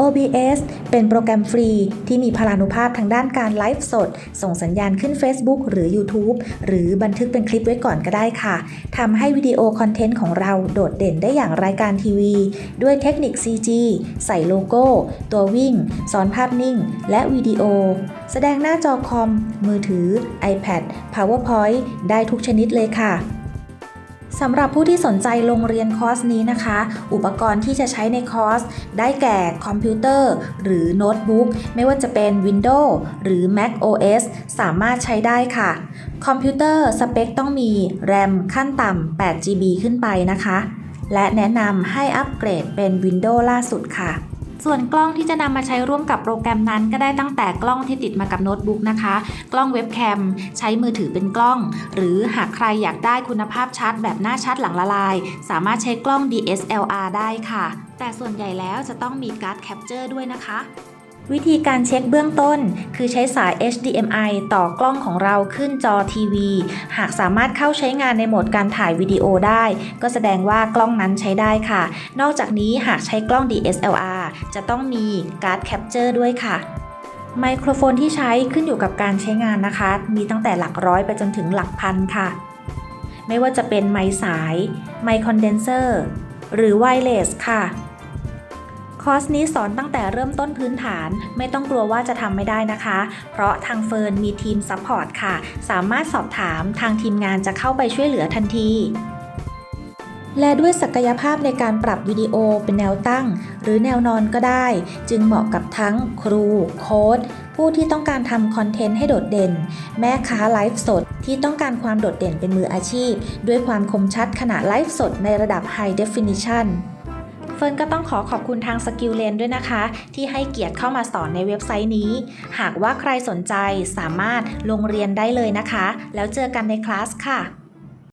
OBS เป็นโปรแกรมฟรีที่มีพลานุภาพทางด้านการไลฟ์สด ส่งสัญญาณขึ้น Facebook หรือ YouTube หรือบันทึกเป็นคลิปไว้ก่อนก็ได้ค่ะทำให้วิดีโอคอนเทนต์ของเราโดดเด่นได้อย่างรายการทีวี ด้วยเทคนิค CG ใส่โลโก้ ตัววิ่งซ้อนภาพนิ่ง และวิดีโอ แสดงหน้าจอคอม มือถือ iPad PowerPoint ได้ทุกชนิดเลยค่ะ สำหรับผู้ที่สนใจลงเรียนคอร์สนี้นะคะ อุปกรณ์ที่จะใช้ในคอร์ส ได้แก่คอมพิวเตอร์ หรือโน้ตบุ๊กไม่ว่าจะเป็น Windows หรือ Mac OS สามารถใช้ได้ค่ะ คอมพิวเตอร์สเปคต้องมี RAM ขั้นต่ำ 8 GB ขึ้นไปนะคะ และแนะนำให้อัปเกรดเป็น Windows ล่าสุดค่ะ ส่วนกล้องที่จะนำมาใช้ร่วมกับโปรแกรมนั้น ก็ได้ตั้งแต่กล้องที่ติดมากับโน้ตบุ๊กนะคะ กล้องเว็บแคมใช้มือถือเป็นกล้อง หรือหากใครอยากได้คุณภาพชัดแบบหน้าชัดหลังละลาย สามารถใช้กล้อง DSLR ได้ค่ะ แต่ส่วนใหญ่แล้วจะต้องมีการ์ดแคปเจอร์ด้วยนะคะ วิธีการเช็คเบื้องต้น คือใช้สาย HDMI ต่อกล้องของเราขึ้นจอทีวี หากสามารถเข้าใช้งานในโหมดการถ่ายวิดีโอได้ ก็แสดงว่ากล้องนั้นใช้ได้ค่ะ นอกจากนี้หากใช้กล้อง DSLR จะต้องมีการ์ดแคปเจอร์ด้วยค่ะไมโครโฟนที่ใช้ขึ้นอยู่กับการใช้งานนะคะ มีตั้งแต่หลักร้อยไปจนถึงหลักพันค่ะ ไม่ว่าจะเป็นไมสาย ไมคอนเดนเซอร์ หรือไวเลสค่ะ คอร์สนี้สอนตั้งแต่เริ่มต้นพื้นฐาน ไม่ต้องกลัวว่าจะทำไม่ได้นะคะ เพราะทางเฟิร์นมีทีมซัพพอร์ตค่ะ สามารถสอบถามทางทีมงานจะเข้าไปช่วยเหลือทันทีและด้วยศักยภาพในการปรับวิดีโอเป็นแนวตั้ง หรือแนวนอนก็ได้ จึงเหมาะกับทั้งครู โค้ดผู้ที่ต้องการทำคอนเทนต์ให้โดดเด่น แม่ค้าไลฟ์สดที่ต้องการความโดดเด่นเป็นมืออาชีพ ด้วยความคมชัดขณะไลฟ์สดในระดับ High Definition เฟิร์นก็ต้องขอขอบคุณทางสกิลเลนด้วยนะคะ ที่ให้เกียรติเข้ามาสอนในเว็บไซต์นี้ หากว่าใครสนใจสามารถลงเรียนได้เลยนะคะ แล้วเจอกันในคลาสค่ะ